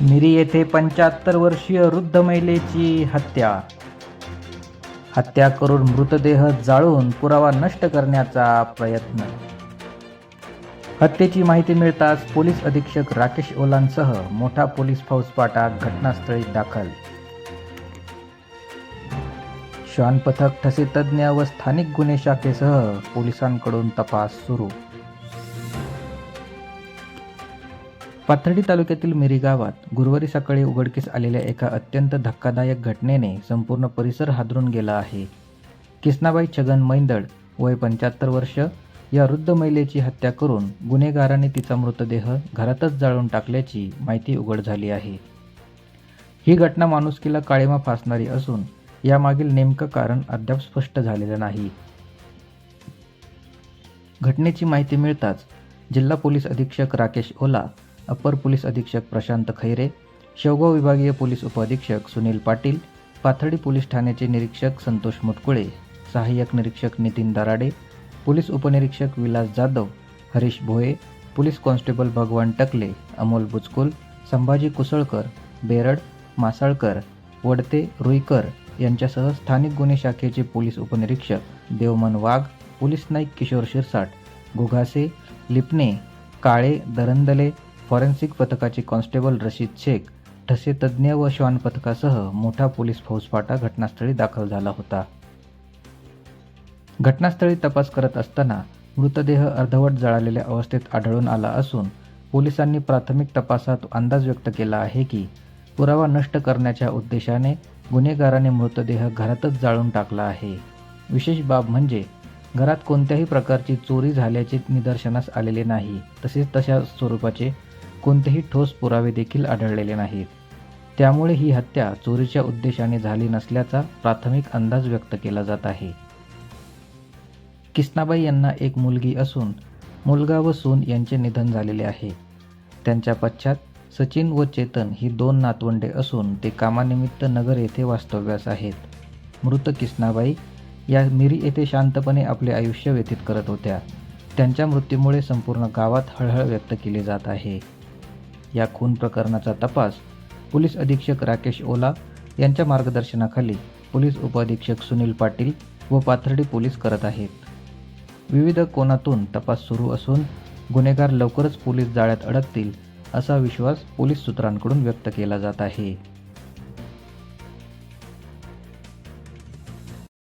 मिरी येथे पंच्याहत्तर वर्षीय वृद्ध महिलेची हत्या. हत्या करून मृतदेह जाळून पुरावा नष्ट करण्याचा प्रयत्न. हत्येची माहिती मिळताच पोलीस अधीक्षक राकेश ओलांसह मोठा पोलीस फौजपाटा घटनास्थळी दाखल. श्वान पथक ठसे तज्ज्ञ व स्थानिक गुन्हे शाखेसह पोलिसांकडून तपास सुरू. पाथर्डी तालुक्यातील मिरी गावात गुरुवारी सकाळी उघडकीस आलेल्या एका अत्यंत धक्कादायक घटनेने संपूर्ण परिसर हादरून गेला आहे. किसनाबाई छगन मैंदळ वय पंच्याहत्तर वर्ष या वृद्ध महिलेची हत्या करून गुन्हेगाराने तिचा मृतदेह घरातच जाळून टाकल्याची माहिती उघड झाली आहे. ही घटना माणुसकीला काळीमा फासणारी असून यामागील नेमकं कारण अद्याप स्पष्ट झालेलं नाही. घटनेची माहिती मिळताच जिल्हा पोलीस अधीक्षक राकेश ओला अप्पर पोलीस अधीक्षक प्रशांत खैरे शेवगाव विभागीय पोलीस उपअधीक्षक सुनील पाटील पाथर्डी पोलीस ठाण्याचे निरीक्षक संतोष मुटकुळे सहाय्यक निरीक्षक नितीन दराडे पोलीस उपनिरीक्षक विलास जाधव हरीश भोये पोलीस कॉन्स्टेबल भगवान टकले अमोल बुचकुल संभाजी कुसळकर बेरड मासाळकर वडते रुईकर यांच्यासह स्थानिक गुन्हे शाखेचे पोलीस उपनिरीक्षक देवमन वाघ पोलीस नाईक किशोर शिरसाट घुघासे लिपणे काळे दरंदले फॉरेन्सिक पथकाचे कॉन्स्टेबल रशीद शेख ठसे तज्ज्ञ व श्वान पथकासह मोठा पोलीस फौजफाटा घटनास्थळी दाखल झाला होता. घटनास्थळी तपास करत असताना मृतदेह अर्धवट जळालेल्या अवस्थेत आढळून आला असून पोलिसांनी प्राथमिक तपासात अंदाज व्यक्त केला आहे की पुरावा नष्ट करण्याच्या उद्देशाने गुन्हेगाराने मृतदेह घरातच जाळून टाकला आहे. विशेष बाब म्हणजे घरात कोणत्याही प्रकारची चोरी झाल्याचे निदर्शनास आलेले नाही तसेच तशा स्वरूपाचे कोणतेही ठोस पुरावे देखील आढळलेले नाहीत. त्यामुळे ही हत्या चोरीच्या उद्देशाने झाली नसल्याचा प्राथमिक अंदाज व्यक्त केला जात आहे. किसनाबाई यांना एक मुलगी असून मुलगा व सून यांचे निधन झालेले आहे. त्यांच्या पश्चात सचिन व चेतन ही दोन नातवंडे असून ते कामानिमित्त नगर येथे वास्तव्यास आहेत. मृत किसनाबाई या मिरी येथे शांतपणे आपले आयुष्य व्यतीत करत होत्या. त्यांच्या मृत्यूमुळे संपूर्ण गावात हळहळ व्यक्त केली जात आहे. या खून प्रकरणाचा तपास पोलीस अधीक्षक राकेश ओला यांच्या मार्गदर्शनाखाली पोलीस उपअधीक्षक सुनील पाटील व पाथर्डी पोलीस करत आहेत. विविध कोनातून तपास सुरू असून गुन्हेगार लवकरच पोलीस जाळ्यात अडकतील असा विश्वास पोलीस सूत्रांकडून व्यक्त केला जात आहे.